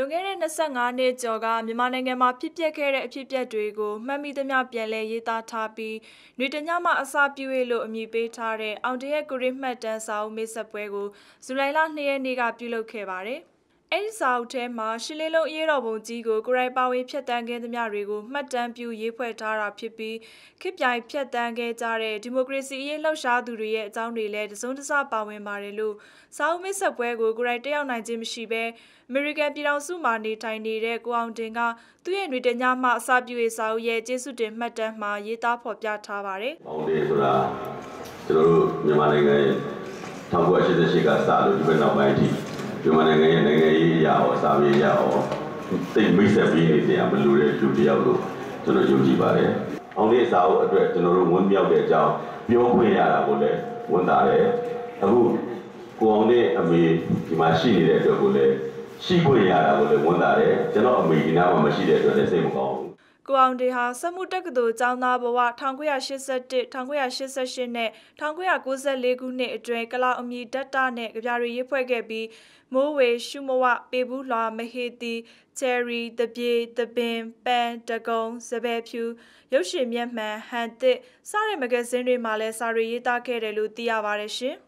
လွန်ခဲ့တဲ့25နှစ်ကျော်ကမြန်မာနိုင်ငံမှာဖြစ်ပျက်ခဲ့တဲ့အဖြစ်အပျက်တွေကိုမှတ်မိသမျှပြန်လည်ရေးသားထားပြီးຫນွေတညမှအစာပြည့်လို့အမည်ပေးထားတဲ့အောင်တရက်ကိုရစ်မှတ်တမ်းစာအုပ်မိတ်ဆက်ပွဲကိုဇူလိုင်လ2ရက်နေ့ကပြုလုပ်ခဲ့ပါတယ်။ အဲဒီစာအုပ်ထဲမှာရှစ်လေးလုံးအရေးတော်ပုံကြီးကိုကိုရိုင်ပါဝင်ဖျက်တမ်းခဲ့သမျှတွေကိုမှတ်တမ်းပြုရေးဖွဲ့ထားတာဖြစ်ပြီးခေပြိုင်ဖျက်တမ်းခဲ့ကြတဲ့ဒီမိုကရေစီအရေးလှုပ်ရှားသူတွေရဲ့အကြောင်းတွေလည်းတစုံတစပါဝင်ပါတယ်လို့စာအုပ်မိတ်ဆက်ပွဲကိုကိုရိုင်တက်ရောက်နိုင်ခြင်းမရှိဘဲအမေရိကန်ပြည်ထောင်စုမှာနေထိုင်နေတဲ့ကိုအောင်တင်ကသူ့ရဲ့ຫນွေတညမှအစာပြည့်စာအုပ်ရဲ့ကျေးဇူးတင်မှတ်တမ်းမှာရေးသားဖော်ပြထားပါတယ်။အောင်တင်ဆိုတာကျွန်တော်တို့မြန်မာနိုင်ငံရဲ့1988ကစလို့ဒီဘက်နောက်ပိုင်းအထိ မြန်မာနိုင်ငံရဲ့နိုင်ငံရေးအရာရောစာပေအရာရောသိမိတ်ဆက်ပေးနေစရာမလိုတဲ့လူတစ်ယောက်လို့ကျွန်တော်ယုံကြည်ပါတယ်။အောင်လေးစာအုပ်အတွက်ကျွန်တော်တို့ဝန်းမြောက်တဲ့အကြောင်းပြောခွင့်ရတာကိုလည်းဝန်တာတယ်။အခုကိုအောင်လေးအမေဒီမှာရှိနေတဲ့အတွက်ကိုလည်းရှိခွင့်ရတာကိုလည်းဝန်တာတယ်။ကျွန်တော်အမေဒီနားမှာမရှိတဲ့အတွက်လည်းစိတ်မကောင်းဘူး ကိုအောင်တေဟာစက်မှုတက္ကသိုလ်ကျောင်းသားဘဝ1981 1988နဲ့1994ခုနှစ်အတွင်းကလောက်အမည်ဒတ်တာနဲ့ကြပြရီရေးဖွဲ့ခဲ့ပြီးမိုးဝေရှုမဝပေဘူးလွာမဟေတီချယ်ရီတပြေတပင်ပန်တကုံစပယ်ဖြူရုပ်ရှင်မျက်မှန်ဟန်တစ်စတဲ့မဂဇင်းတွေမှာလည်းစာရီရေးသားခဲ့တယ်လို့သိရပါတယ်ရှင်။